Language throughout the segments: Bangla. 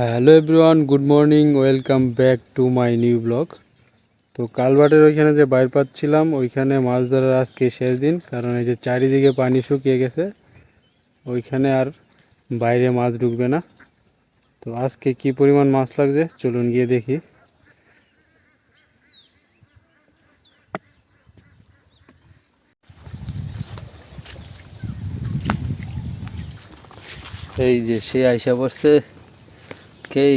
Hello everyone good morning welcome back to my new blog তো কালভার্টের ওইখানে যে বাইর পাচ্ছিলাম, ওইখানে মাছ ধরার আজকে শেষ দিন, কারণ এই যে চারিদিকে পানি শুকিয়ে গেছে, ওইখানে আর বাইরে মাছ ঢুকবে না। তো আজকে কি পরিমাণ মাছ লাগছে, চলুন গিয়ে দেখি। এই যে সে আইসা পড়ছে। কে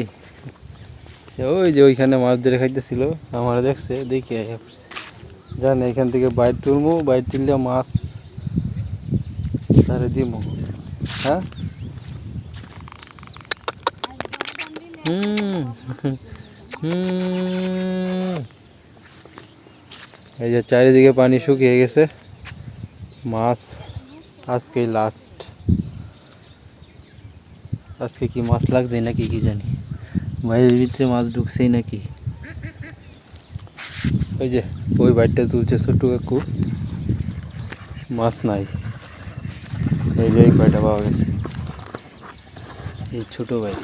ওই যে ওইখানে মাছ ধরে খাইতেছিল, আমার দেখছে, দেখি জানে এখান থেকে বাইর তুলবো বাইর তুললে মাছ তারে দিব হ্যাঁ? এই যে চারিদিকে পানি শুকিয়ে গেছে। মাছ আজকেই লাস্ট আজকে কি মাছ লাগছে নাকি কি জানি? বাইরের ভিতরে মাছ ঢুকছেই নাকি? ওই যে, ওই বাইরটা তুলছে ছোট্ট কাকু। মাছ নাই। এই যে কয়টা পাওয়া গেছে। এই ছোট ভাই।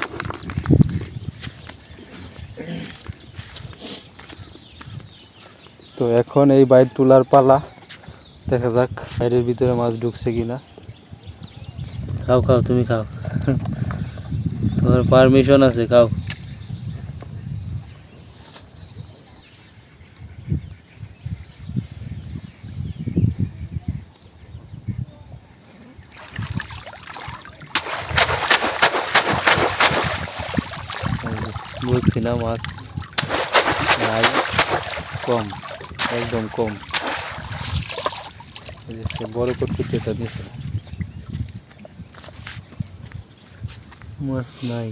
তো এখন এই বাইর তোলার পালা। দেখা যাক বাইরের ভিতরে মাছ ঢুকছে কিনা। খাও খাও, তুমি খাও। তোমার পারমিশন আছে খাও। বলছি না মাছ নাই কম একদম কম। বড় করতে নিছে মাছ নাই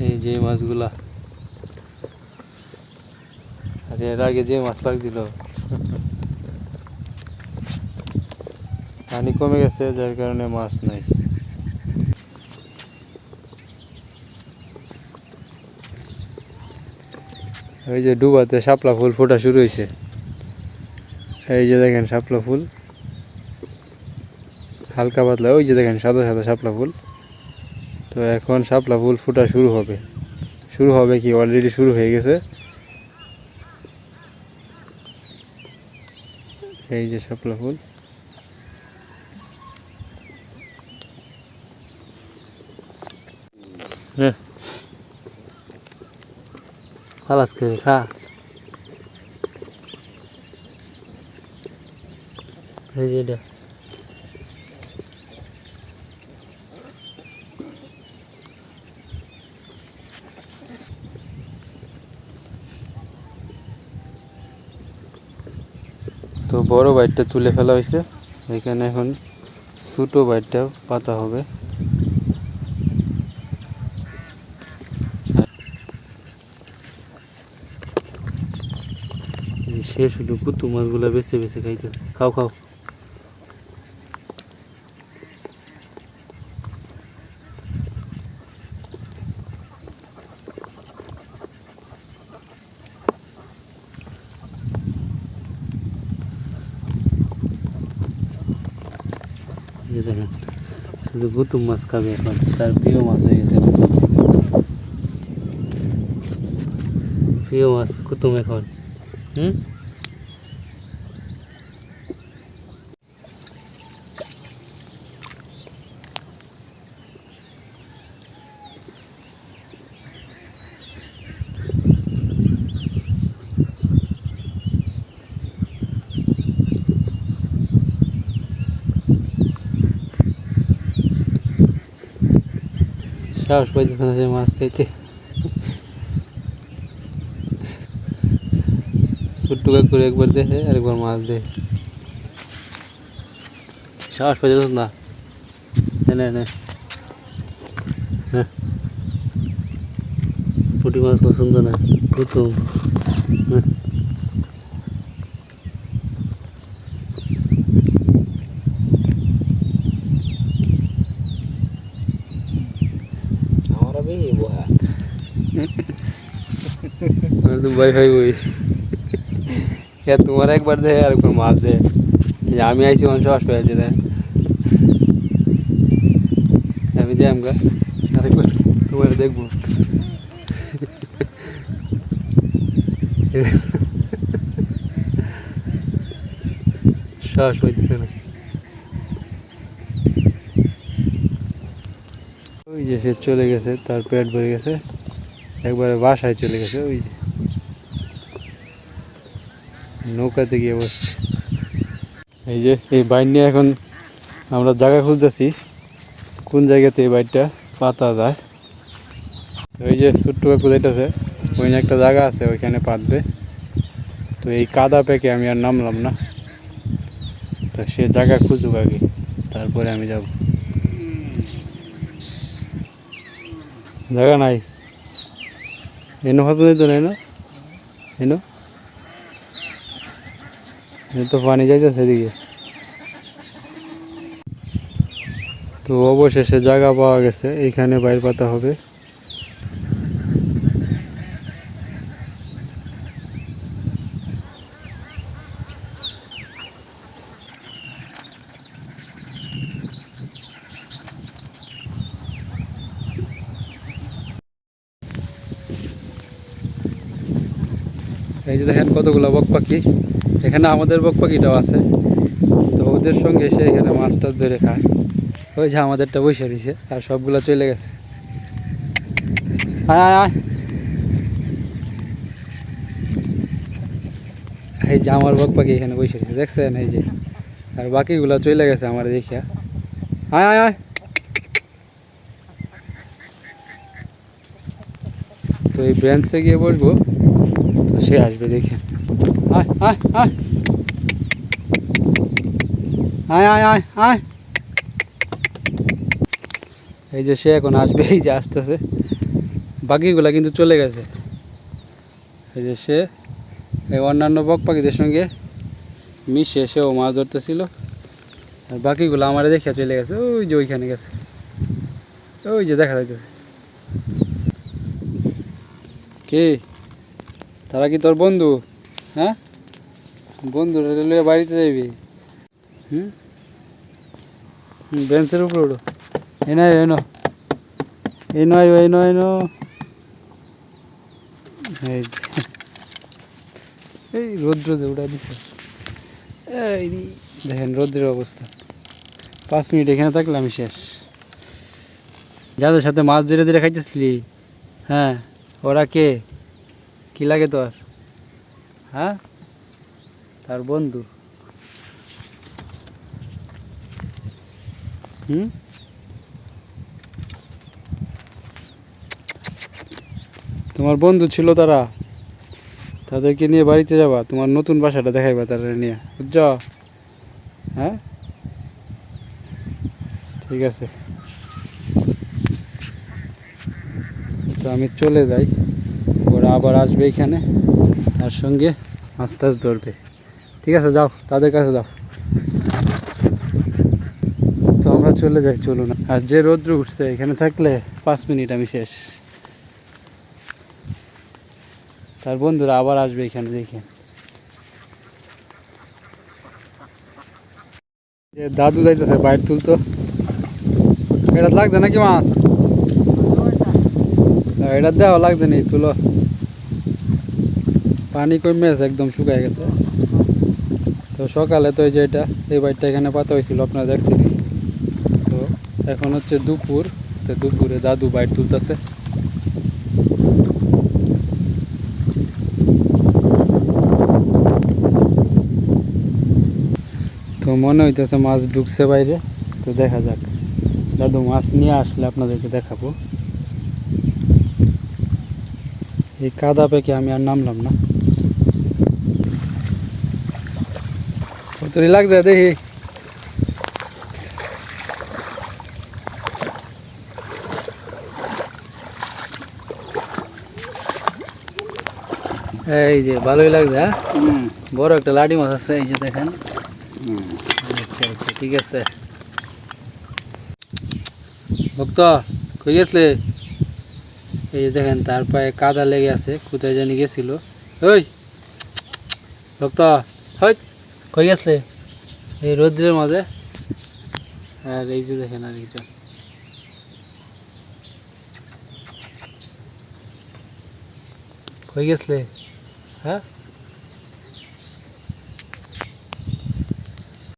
এই যে মাছগুলা আর এর আগে যে মাছ লাগছিল পানি কমে গেছে, যার কারণে মাছ নাই। এই যে ডুবাতে শাপলা ফুল ফোটা শুরু হয়েছে। এই যে দেখেন শাপলা ফুল। হালকা পাতলা, ওই যে দেখেন সাদা সাদা শাপলা ফুল। তো এখন শাপলা ফুল ফোটা শুরু হবে। শুরু হবে কি? অলরেডি শুরু হয়ে গেছে। এই যে শাপলা ফুল। হ্যাঁ। খালাস করে খা। এই তো বড় বাইটটা তুলে ফেলা হয়েছে। এখানে এখন ছোটো বাইটটা পাতা হবে। সে শুধু কুতু মাছগুলো বেছে বেছে খাইতে খাও খাও। শুধু গুতুম মাছ খাবে এখন, তার প্রিয় মাছ হয়ে গেছে প্রিয় মাছ কুতুম এখন, হুম? সাহস পাইতেছে না সে মাছ খাইতে। ছোট্ট করে একবার দেখে, আরেকবার মাছ দে সাহস পাইতেছ না? নে নে নে। নে। পুঁটি মাছ পছন্দ না প্রথম আমার ভয় বই হ্যাঁ তোমার একবার দেয় আর একবার মাছ দেয় আমি আইছি সাহস পেয়ে আছে দেয় আমি যাই আমগা, আরেকবার তোমার দেখব। সাহস হইতেছে না। ওই যে সে চলে গেছে, তার পেট ভরে গেছে। একবারে বাসায় চলে গেছে, ওই যে। নৌকাতে গিয়ে বসছে এই যে, এই বাইর নিয়ে এখন আমরা জায়গা খুঁজতেছি। কোন জায়গাতে এই বাইরটা পাতা যায়? ওই যে ছোট্ট কাকু ওই একটা জায়গা আছে, ওইখানে পাতবে তো এই কাদা পেকে আমি আর নামলাম না। তো সে জায়গা খুঁজুক আগে, তারপরে আমি যাব। জায়গা নাই। এনো হতো তো নাই না? এনো? তো পানি যাইতেছে এদিকে। তো অবশেষে জায়গা পাওয়া গেছে, এইখানে বাইর পাতা হবে। এই যে দেখেন কতগুলো বক পাখি। এখানে আমাদের বক পাখিটাও আছে। তো ওদের সঙ্গে এসে এখানে মাছ টাছ ধরে খায়। ওই যে আমাদেরটা বসে দিছে আর সবগুলো চলে গেছে। এই যে আমার বক পাখি এখানে বসে দিছে দেখছেন? এই যে। আর বাকিগুলো চলে গেছে আমার দেখিয়া। আয় আয় তো এই বেঞ্চে গিয়ে বসবো, তো সে আসবে দেখে। আয় আয় আয় আয় এই যে সে এখন আসবে, এই যে আসতেছে। বাকিগুলা কিন্তু চলে গেছে। এই যে সে, এই অন্যান্য বক পাখিদের সঙ্গে মিশে সেও মাছ ধরতেছিল। আর বাকিগুলো আমার দেখে চলে গেছে। ওই যে ওইখানে গেছে। ওই যে দেখা যাইতেছে। কে? তারা কি তোর বন্ধু? হ্যাঁ? বন্ধু রেলওয়ে বাড়িতে যাইবি। হুম? বেঞ্চের উপরে উঠো। এই নয় এই নো এই নয় এই নয় এই। এই উঠা দিছে। এই দেখেন রৌদ্রের অবস্থা। পাঁচ মিনিট এখানে থাকলে আমি শেষ। যাদের সাথে মাছ ধরে ধরে খাইতেছিলি হ্যাঁ ওরা কে? কি লাগে তোর? হ্যাঁ? তার বন্ধু। হুম? তোমার বন্ধু ছিল তারা। তাদেরকে নিয়ে বাড়িতে যাবা, তোমার নতুন বাসাটা দেখাইবা তারা নিয়ে। বুঝছ? হ্যাঁ? ঠিক আছে। তো আমি চলে যাই। ওরা আবার আসবে এখানে তার সঙ্গে মাছ টাছ ধরবে। ঠিক আছে, যাও, তাদের কাছে যাও। তো আমরা চলে যাই, চলুন। আর যে রৌদ্র উঠছে, এখানে থাকলে পাঁচ মিনিট আমি শেষ। তার বন্ধুরা আবার আসবে এখানে, দেখে। দাদু যাইতেছে, বাইর তুলতো। এটা লাগছে নাকি মাছ? এটা দেওয়া লাগছে নি, তুলো। পানি কমে গেছে একদম শুকায় গেছে। তো সকালে তো এই যে এটা, এই বাড়িটা এখানে পাতা হয়েছিল, আপনারা দেখছিলেন। তো এখন হচ্ছে দুপুর, তো দুপুরে দাদু বাইর তুলতেছে। তো মনে হইতেছে মাছ ঢুকছে বাইরে, তো দেখা যাক। দাদু, মাছ নিয়ে আসলে আপনাদেরকে দেখাবো। এই কাদা পেকে আমি আর নামলাম না। কতরি লাগছে দেখি এই যে ভালোই লাগছে হ্যাঁ? বড় একটা লাডি মাছ আছে এই যে দেখেন। আচ্ছা আচ্ছা ঠিক আছে। ভক্ত কই গেছলে? এই যে দেখেন তার পায়ে কাদা লেগে আছে কোথায় জানি গেছিল। ওই! সপ্তাহ হয় কই গেছে? এই রৌদ্রের মাঝে। আর এই যে দেখেন আরেকজন কই গেছলে হ্যাঁ?